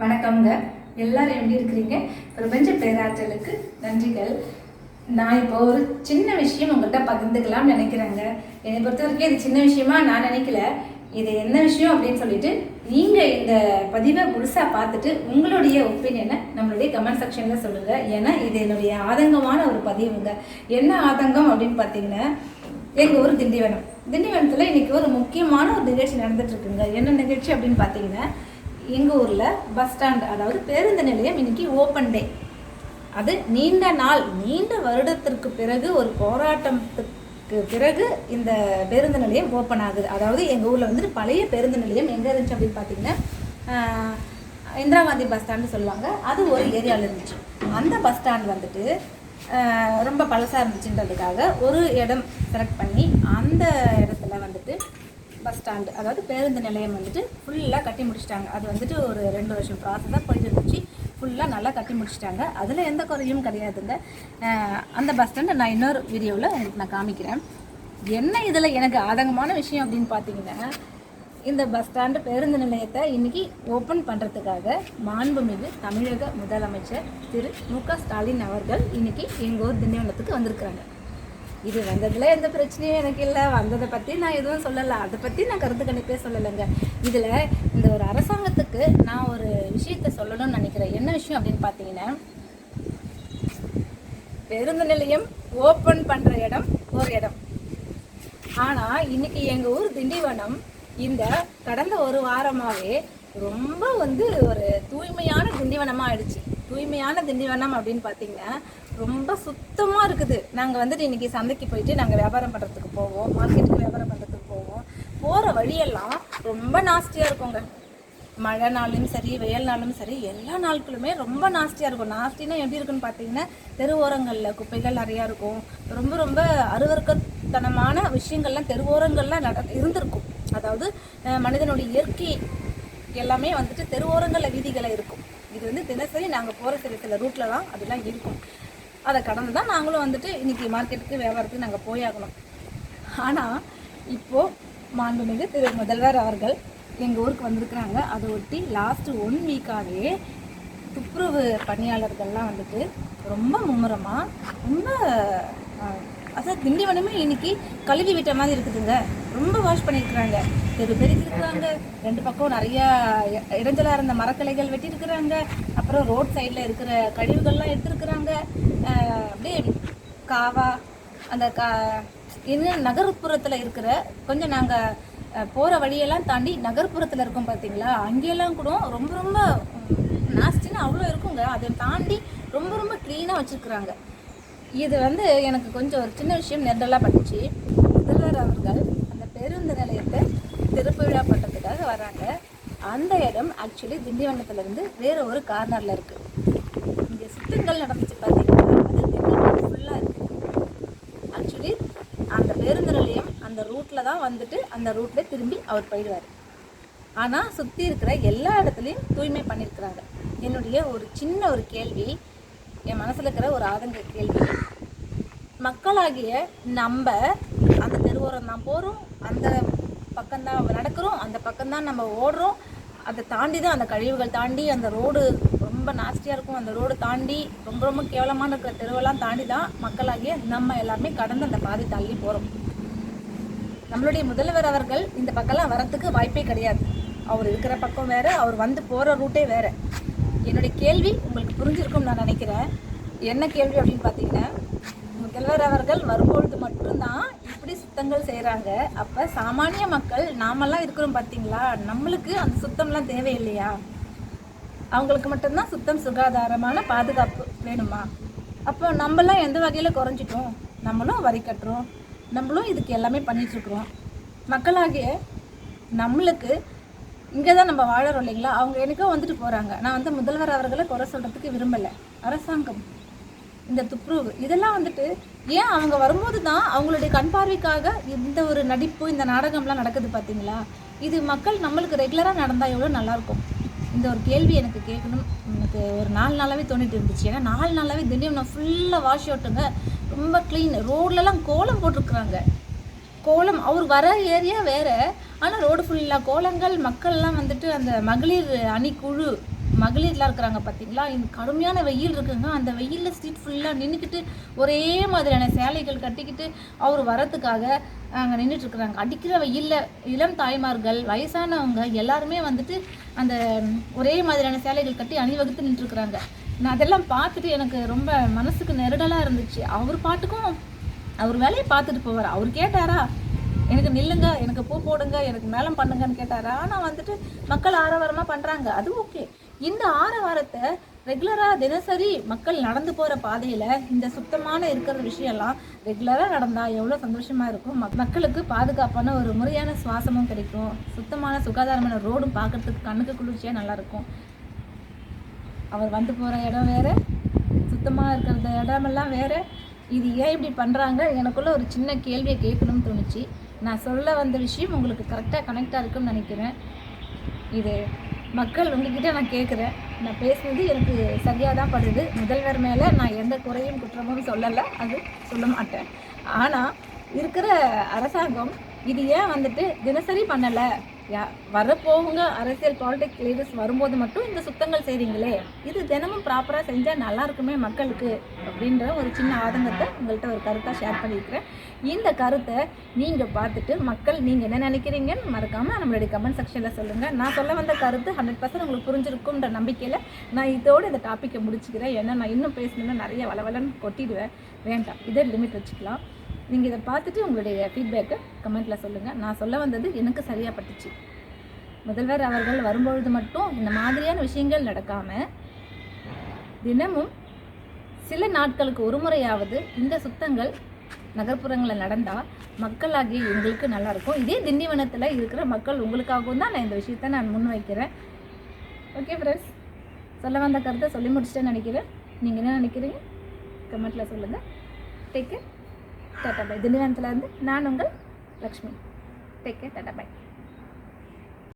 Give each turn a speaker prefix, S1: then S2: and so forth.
S1: வணக்கம்ங்க. எல்லாரும் எப்படி இருக்கிறீங்க? பிரபஞ்ச பேராற்றலுக்கு நன்றிகள். நான் இப்போ ஒரு சின்ன விஷயம் உங்கள்கிட்ட பகிர்ந்துக்கலாம்னு நினைக்கிறேங்க. என்னை பொறுத்த வரைக்கும் இது சின்ன விஷயமா நான் நினைக்கல. இது என்ன விஷயம் அப்படின்னு சொல்லிட்டு நீங்கள் இந்த பதிவை முழுசாக பார்த்துட்டு உங்களுடைய ஒப்பீனியனை நம்மளுடைய கமெண்ட் செக்ஷனில் சொல்லுங்கள் ஏன்னா இது என்னுடைய ஆதங்கமான ஒரு பதிவுங்க. என்ன ஆதங்கம் அப்படின்னு பார்த்தீங்கன்னா எங்கள் ஊர் திண்டிவனம். திண்டிவனத்தில் இன்றைக்கி ஒரு முக்கியமான ஒரு நிகழ்ச்சி நடந்துட்டுருக்குங்க என்ன நிகழ்ச்சி அப்படின்னு பார்த்தீங்கன்னா எங்கள் ஊரில் பஸ் ஸ்டாண்ட் அதாவது பேருந்து நிலையம் இன்னைக்கு ஓப்பன் டே அது நீண்ட நாள் நீண்ட வருடத்திற்கு பிறகு ஒரு போராட்டத்துக்கு பிறகு இந்த பேருந்து நிலையம் ஓப்பன் ஆகுது. அதாவது எங்கள் ஊரில் வந்துட்டு பழைய பேருந்து நிலையம் எங்கே இருந்துச்சு அப்படின்னு பார்த்தீங்கன்னா இந்திரா காந்தி பஸ் ஸ்டாண்டு சொல்லுவாங்க. அது ஒரு ஏரியாவில் இருந்துச்சு. அந்த பஸ் ஸ்டாண்ட் வந்துட்டு ரொம்ப பழசாக இருந்துச்சுன்றதுக்காக ஒரு இடம் செலக்ட் பண்ணி அந்த இடத்துல வந்துட்டு பஸ் ஸ்டாண்டு அதாவது பேருந்து நிலையம் வந்துட்டு ஃபுல்லாக கட்டி முடிச்சிட்டாங்க. அது வந்துட்டு ஒரு ரெண்டு வருஷம் ப்ராசஸாக போயிட்டு இருந்துச்சு. ஃபுல்லாக நல்லா கட்டி முடிச்சிட்டாங்க. அதில் எந்த குறையும் கிடையாதுங்க. அந்த பஸ் ஸ்டாண்டை நான் இன்னொரு வீடியோவில் உங்களுக்கு நான் காமிக்கிறேன். என்ன இதில் எனக்கு ஆதங்கமான விஷயம் அப்படின்னு பார்த்தீங்கன்னா இந்த பஸ் ஸ்டாண்டு பேருந்து நிலையத்தை இன்னைக்கு ஓப்பன் பண்ணுறதுக்காக மாண்புமிகு தமிழக முதலமைச்சர் திரு மு க ஸ்டாலின் அவர்கள் இன்னைக்கு எங்கள் ஊர் திண்டிவனத்துக்கு வந்திருக்கிறாங்க. இது வந்ததில் எந்த பிரச்சனையும் எனக்கு இல்லை. வந்ததை பற்றி நான் எதுவும் சொல்லலை. அதை பற்றி நான் கருத்து கணிப்பே சொல்லலைங்க. இதில் இந்த ஒரு அரசாங்கத்துக்கு நான் ஒரு விஷயத்த சொல்லணும்னு நினைக்கிறேன். என்ன விஷயம் அப்படின்னு பார்த்தீங்கன்னா பேருந்து நிலையம் ஓப்பன் பண்ணுற இடம் ஒரு இடம். ஆனால் இன்னைக்கு எங்கள் ஊர் திண்டிவனம் இந்த கடந்த ஒரு வாரமாகவே ரொம்ப வந்து ஒரு தூய்மையான திண்டிவனமாக ஆயிடுச்சு. தூய்மையான திண்டிவனம் அப்படின்னு பார்த்தீங்கன்னா ரொம்ப சுத்தமாக இருக்குது. நாங்கள் வந்துட்டு இன்னைக்கு சந்தைக்கு போயிட்டு நாங்கள் வியாபாரம் பண்ணுறதுக்கு போவோம் மார்க்கெட்டுக்கு வியாபாரம் பண்ணுறதுக்கு போவோம். போகிற வழியெல்லாம் ரொம்ப நாஸ்டியாக இருக்குங்க. மழை நாளும் சரி வெயில் நாளும் சரி எல்லா நாட்களுமே ரொம்ப நாஸ்டியாக இருக்கும். நாஸ்டினா எப்படி இருக்குன்னு பார்த்தீங்கன்னா தெருவோரங்களில் குப்பைகள் நிறையா இருக்கும். ரொம்ப ரொம்ப அருவருக்கத்தனமான விஷயங்கள்லாம் தெருவோரங்கள்லாம் நட இருந்திருக்கும். அதாவது மனிதனுடைய இயற்கை எல்லாமே வந்துட்டு தெருவோரங்களில் வீதிகளில் இருக்கும். இது வந்து தினசரி நாங்கள் போகிற சில சில ரூட்லலாம் அதெல்லாம் இருக்கும். அதை கடந்து தான் நாங்களும் வந்துட்டு இன்றைக்கி மார்க்கெட்டுக்கு வியாபாரத்துக்கு நாங்கள் போயாகணும். ஆனால் இப்போது மாண்புமிகு திரு முதல்வர் அவர்கள் எங்கள் ஊருக்கு வந்திருக்கிறாங்க. அதை ஒட்டி லாஸ்ட் ஒன் வீக்காகவே துப்புரவு பணியாளர்கள்லாம் வந்துட்டு ரொம்ப மும்முரமாக ரொம்ப அதான் திண்டிவனமே இன்னைக்கு கழுவி விட்ட மாதிரி இருக்குதுங்க. ரொம்ப வாஷ் பண்ணியிருக்கிறாங்க. தெரு பெருக்கிருக்கிறாங்க ரெண்டு பக்கம் நிறைய இடைஞ்சலாக இருந்த மரக்கிளைகள் வெட்டியிருக்கிறாங்க. அப்புறம் ரோட் சைடில் இருக்கிற கழிவுகள்லாம் எடுத்துருக்குறாங்க. அப்படியே காவா அந்த கா என்ன நகர்ப்புறத்தில் இருக்கிற கொஞ்சம் நாங்கள் போகிற வழியெல்லாம் தாண்டி நகர்ப்புறத்தில் இருக்கோம் பார்த்தீங்களா அங்கேயெல்லாம் கூட ரொம்ப ரொம்ப நாஸ்டின்னு அவ்வளோ இருக்குங்க. அதை தாண்டி ரொம்ப ரொம்ப க்ளீனாக வச்சுருக்குறாங்க. இது வந்து எனக்கு கொஞ்சம் ஒரு சின்ன விஷயம் நெருடலாக பட்டுச்சு. முதல்வர் அவர்கள் அந்த பேருந்து நிலையத்தை திருப்பு விழா பண்ணுறதுக்காக வராங்க. அந்த இடம் ஆக்சுவலி திண்டிவனத்துலேருந்து வேறு ஒரு கார்னரில் இருக்குது இங்கே சுத்தங்கள் நடந்துச்சு பார்த்தீங்கன்னா அது திண்டிவனம் ஃபுல்லாக இருக்குது ஆக்சுவலி அந்த பேருந்து நிலையம் அந்த ரூட்டில் தான் வந்துட்டு அந்த ரூட்டில் திரும்பி அவர் போயிடுவார். ஆனால் சுற்றி இருக்கிற எல்லா இடத்துலையும் தூய்மை பண்ணியிருக்கிறாங்க. என்னுடைய ஒரு சின்ன ஒரு கேள்வி என் மனசில் இருக்கிற ஒரு ஆதங்க கேள்வி. மக்களாகிய நம்ம அந்த தெருவோரம் தான் போகிறோம் அந்த பக்கம்தான் நடக்கிறோம். அந்த பக்கம்தான் நம்ம ஓடுறோம். அதை தாண்டி தான் அந்த கழிவுகள் தாண்டி அந்த ரோடு ரொம்ப நாஸ்டியாக இருக்கும். அந்த ரோடு தாண்டி ரொம்ப ரொம்ப கேவலமான இருக்கிற தெருவெல்லாம் தாண்டி தான் மக்களாகிய நம்ம எல்லாமே கடந்து அந்த பாதை தள்ளி போகிறோம் நம்மளுடைய முதல்வர் அவர்கள் இந்த பக்கம்லாம் வரத்துக்கு வாய்ப்பே கிடையாது. அவர் இருக்கிற பக்கம் வேறு அவர் வந்து போகிற ரூட்டே வேறு. என்னுடைய கேள்வி உங்களுக்கு புரிஞ்சிருக்கும்னு நான் நினைக்கிறேன். என்ன கேள்வி அப்படின்னு பார்த்தீங்கன்னா முதல்வர் அவர்கள் வரும்பொழுது மட்டும்தான் இப்படி சுத்தங்கள் செய்கிறாங்க அப்போ சாமானிய மக்கள் நாமெல்லாம் இருக்கிறோம் பார்த்தீங்களா? நம்மளுக்கு அந்த சுத்தம்லாம் தேவையில்லையா? அவங்களுக்கு மட்டும்தான் சுத்தம் சுகாதாரமான பாதுகாப்பு வேணுமா? அப்போ நம்மளாம் எந்த வகையில் குறைஞ்சிட்டோம்? நம்மளும் வரி கட்டுறோம். நம்மளும் இதுக்கு எல்லாமே பண்ணிகிட்ருக்குறோம் மக்களாகிய நம்மளுக்கு இங்கே தான் நம்ம வாழறோம் இல்லைங்களா? அவங்க எனக்கும் வந்துட்டு போகிறாங்க நான் வந்து முதல்வர் அவர்களை குறை சொல்கிறதுக்கு விரும்பலை. அரசாங்கம். இந்த துப்புரவு. இதெல்லாம் வந்துட்டு ஏன் அவங்க வரும்போது தான் அவங்களுடைய கண் பார்வைக்காக இந்த ஒரு நடிப்பு இந்த நாடகம்லாம் நடக்குது பார்த்தீங்களா இது மக்கள் நம்மளுக்கு ரெகுலராக நடந்தால் எவ்வளோ நல்லாயிருக்கும்? இந்த ஒரு கேள்வி எனக்கு கேட்கணும். எனக்கு ஒரு நாலு நாளாகவே தோண்டிட்டு இருந்துச்சு. ஏன்னா நாலு நாளாகவே திடீர்னு நான் ஃபுல்லாக வாஷ் அவுட்டுங்க ரொம்ப க்ளீன் ரோட்லலாம் கோலம் போட்டிருக்குறாங்க. கோலம் அவர் வர ஏரியா வேற. ஆனால் ரோடு ஃபுல்லாக கோலங்கள் மக்கள்லாம் வந்துட்டு அந்த மகளிர் அணிக்குழு
S2: மகளிர்லாம் இருக்கிறாங்க பார்த்தீங்களா இந்த கடுமையான வெயில் இருக்குங்க. அந்த வெயிலில் ஸ்ட்ரீட் ஃபுல்லாக நின்றுக்கிட்டு ஒரே மாதிரியான சேலைகள் கட்டிக்கிட்டு அவர் வரத்துக்காக அங்கே நின்றுட்டு இருக்கிறாங்க. அடிக்கிற வெயிலில் இளம் தாய்மார்கள் வயசானவங்க எல்லாருமே வந்துட்டு அந்த ஒரே மாதிரியான சேலைகள் கட்டி அணிவகுத்து நின்றுருக்குறாங்க நான் அதெல்லாம் பார்த்துட்டு எனக்கு ரொம்ப மனசுக்கு நெருடலாக இருந்துச்சு. அவர் பாட்டுக்கும் அவர் வேலையை பார்த்துட்டு போவார். அவர் கேட்டாரா எனக்கு நில்லுங்க எனக்கு பூ போடுங்க எனக்கு மேலம் பண்ணுங்கன்னு கேட்டாரா? ஆனால் வந்துட்டு மக்கள் ஆரவாரமாக பண்ணுறாங்க அது ஓகே. இந்த ஆரவாரத்தை ரெகுலராக தினசரி மக்கள் நடந்து போகிற பாதையில் இந்த சுத்தமான இருக்கிற விஷயம்லாம் ரெகுலராக நடந்தால் எவ்வளோ சந்தோஷமாக இருக்கும். மக்- மக்களுக்கு பாதுகாப்பான ஒரு முறையான சுவாசமும் கிடைக்கும். சுத்தமான சுகாதாரமான ரோடும் பார்க்கறதுக்கு கண்ணுக்கு குளிர்ச்சியாக நல்லாயிருக்கும் அவர் வந்து போகிற இடம் வேற. சுத்தமாக இருக்கிற இடமெல்லாம் வேற. இது ஏன் இப்படி பண்ணுறாங்க எனக்குள்ளே ஒரு சின்ன கேள்வியை கேட்கணும்னு தோணுச்சு. நான் சொல்ல வந்த விஷயம் உங்களுக்கு கரெக்டாக கனெக்டாக இருக்குன்னு நினைக்கிறேன். இது மக்கள் உங்ககிட்ட நான் கேட்குறேன். நான் பேசுனது எனக்கு சரியாக தான் படுது. முதல்வர் மேலே நான் எந்த குறையும் குற்றமும் சொல்லலை. அது சொல்ல மாட்டேன். ஆனால் இருக்கிற அரசாங்கம் இது ஏன் வந்துட்டு தினசரி பண்ணலை? வரப்போவங்க அரசியல் பாலிடிக்ஸ் லீடர்ஸ் வரும்போது மட்டும் இந்த சுத்தங்கள் செய்கிறீங்களே இது தினமும் ப்ராப்பராக செஞ்சால் நல்லா இருக்குமே மக்களுக்கு அப்படின்ற ஒரு சின்ன ஆதங்கத்தை உங்கள்கிட்ட ஒரு கருத்தாக ஷேர் பண்ணியிருக்கிறேன். இந்த கருத்தை நீங்கள் பார்த்துட்டு மக்கள் நீங்கள் என்ன நினைக்கிறீங்கன்னு மறக்காமல் நம்மளுடைய கமெண்ட் செக்ஷனில் சொல்லுங்கள் நான் சொல்ல வந்த கருத்து ஹண்ட்ரட் பர்சன்ட் உங்களுக்கு புரிஞ்சிருக்குன்ற நம்பிக்கையில் நான் இதோடு இந்த டாப்பிக்கை முடிச்சுக்கிறேன். ஏன்னா நான் இன்னும் பேசணும்னா நிறைய வளவலன்னு கொட்டிடுவேன். வேண்டாம் இதே லிமிட் வச்சுக்கலாம். நீங்கள் இதை பார்த்துட்டு உங்களுடைய ஃபீட்பேக்கை கமெண்ட்டில் சொல்லுங்கள் நான் சொல்ல வந்தது எனக்கு சரியாக பட்டுச்சு. முதல்வர் அவர்கள் வரும்பொழுது மட்டும் இந்த மாதிரியான விஷயங்கள் நடக்காமல் தினமும் சில நாட்களுக்கு ஒரு முறையாவது இந்த சுத்தங்கள் நகர்ப்புறங்களில் நடந்தால் மக்களாகிய எங்களுக்கு நல்லாயிருக்கும் இதே திண்டிவனத்தில் இருக்கிற மக்கள் உங்களுக்காகவும் தான் நான் இந்த விஷயத்தை நான் முன்வைக்கிறேன் ஓகே ஃப்ரெண்ட்ஸ் சொல்ல வந்த கருத்தை சொல்லி முடிச்சிட்டேன்னு நினைக்கிறேன். நீங்கள் என்ன நினைக்கிறீங்க? கமெண்ட்டில் சொல்லுங்கள் டேக் கேர் டாட்டா பை திண்டிவனத்தில் இருந்து நான் உங்கள் Lakshmi take care tata bye